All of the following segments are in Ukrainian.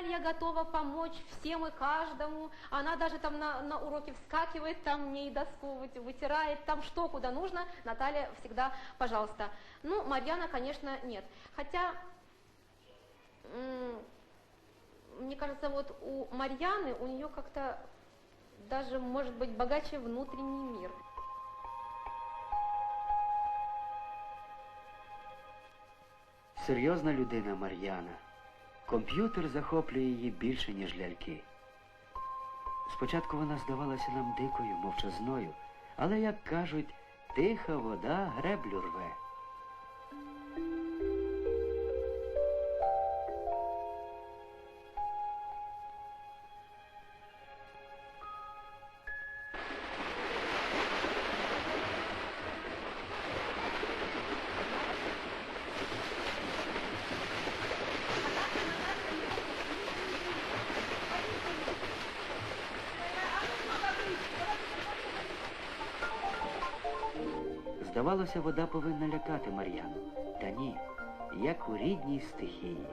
Наталья готова помочь всем и каждому. Она даже там на, на уроке вскакивает, там мне и доску вы- вытирает, там что куда нужно. Наталья всегда, пожалуйста. Ну, Марьяна, конечно, нет. Хотя, мне кажется, вот у Марьяны, у нее как-то даже, может быть, богаче внутренний мир. Серйозна людина Мар'яна. Комп'ютер захоплює її більше, ніж ляльки. Спочатку вона здавалася нам дикою, мовчазною, але, як кажуть, тиха вода греблю рве. Здавалося, вода повинна лякати Мар'яну. Та ні, як у рідній стихії.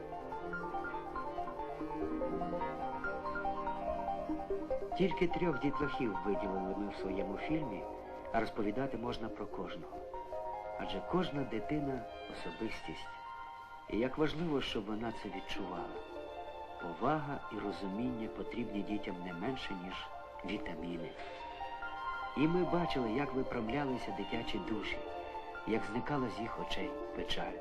Тільки трьох дітлахів виділили ми в своєму фільмі, а розповідати можна про кожного. Адже кожна дитина особистість. І як важливо, щоб вона це відчувала. Повага і розуміння потрібні дітям не менше, ніж вітаміни. І ми бачили, як виправлялися дитячі душі, як зникала з їх очей печаль.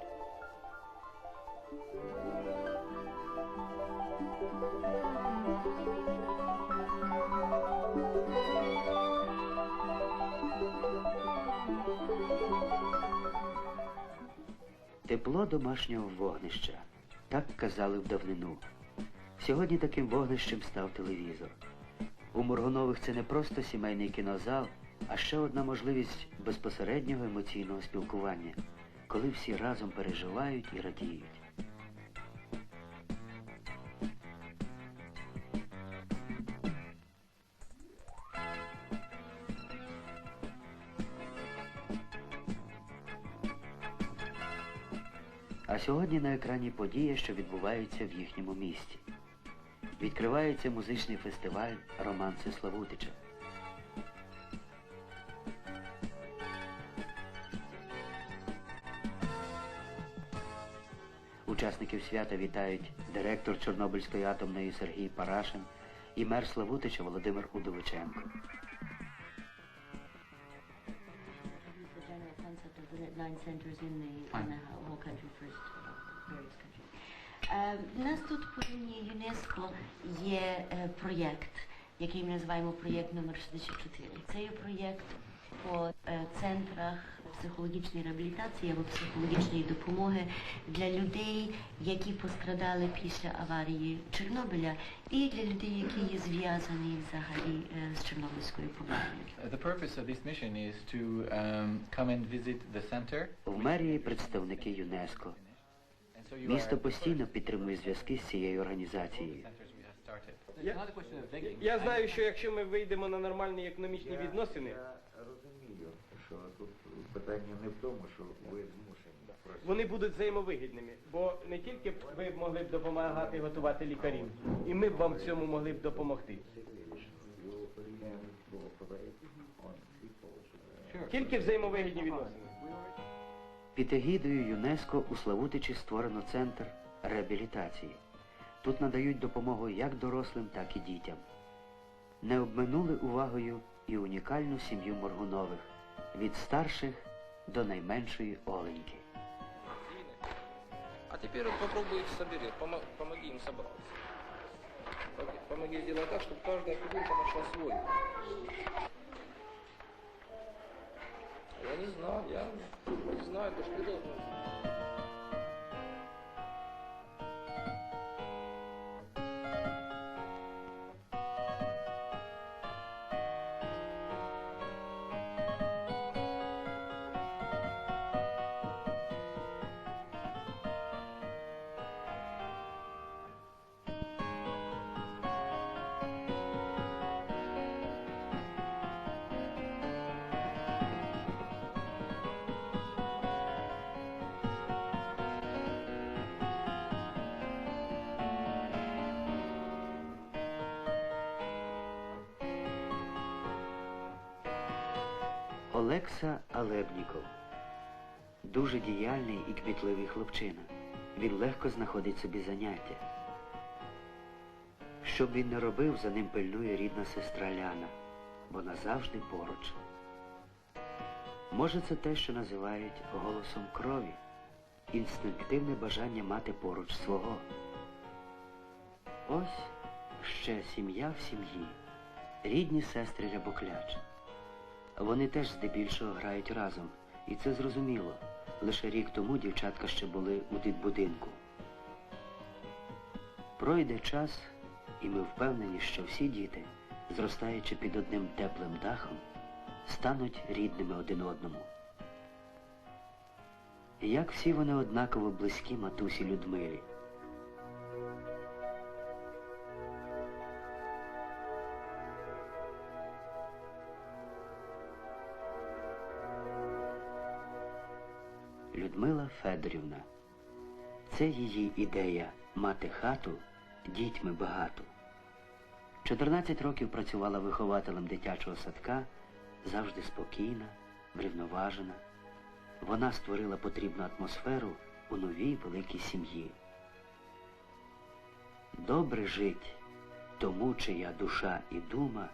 Тепло домашнього вогнища. Так казали в давнину. Сьогодні таким вогнищем став телевізор. У Моргунових це не просто сімейний кінозал, а ще одна можливість безпосереднього емоційного спілкування, коли всі разом переживають і радіють. А сьогодні на екрані подія, що відбувається в їхньому місті. Відкривається музичний фестиваль Романси Славутича. Учасників свята вітають директор Чорнобильської атомної Сергій Парашин і мер Славутича Володимир Удовиченко. Countries. Е, У нас тут по лінії ЮНЕСКО є е, проєкт, який ми називаємо проєкт номер 64. Це є проєкт по е, центрах психологічної реабілітації або психологічної допомоги для людей, які пострадали після аварії Чорнобиля, і для людей, які є зв'язані взагалі з Чорнобильською проблемою. Uh, um. В мерії представники ЮНЕСКо. Місто постійно підтримує зв'язки з цією організацією. Я-. Я знаю, що якщо ми вийдемо на нормальні економічні відносини, Я розумію, що тут питання не в тому, що ви змушені вони будуть взаємовигідними. Бо не тільки б ви могли б допомагати готувати лікарів, і ми б вам в цьому могли б допомогти. Тільки взаємовигідні відносини. Під егідою ЮНЕСКо у Славутичі створено центр реабілітації. Тут надають допомогу як дорослим, так і дітям. Не обминули увагою і унікальну сім'ю Моргунових від старших до найменшої Оленьки. А теперь вот попробуй их собери, помо- помоги им собраться. Помоги- сделать так, чтобы каждая фигурка нашла свой. Я не знаю, я не знаю, это что должно Олекса Алебніков. Дуже діяльний і кмітливий хлопчина. Він легко знаходить собі заняття. Що б він не робив, за ним пильнує рідна сестра Ляна. Вона завжди поруч. Може, це те, що називають голосом крові, інстинктивне бажання мати поруч свого. Ось ще сім'я в сім'ї, рідні сестри Рябокляч. Вони теж здебільшого грають разом, і це зрозуміло. Лише рік тому дівчатка ще були у дитбудинку. Пройде час, і ми впевнені, що всі діти, зростаючи під одним теплим дахом, стануть рідними один одному. Як всі вони однаково близькі матусі Людмилі. Людмила Федорівна. Це її ідея мати хату дітьми багату. 14 років працювала вихователем дитячого садка, завжди спокійна, врівноважена. Вона створила потрібну атмосферу у новій великій сім'ї. Добре жить тому, чия душа і дума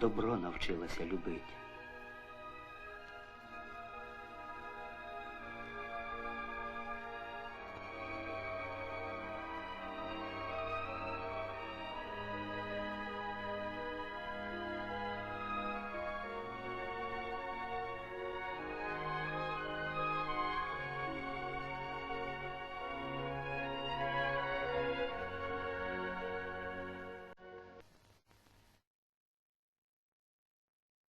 добро навчилася любить.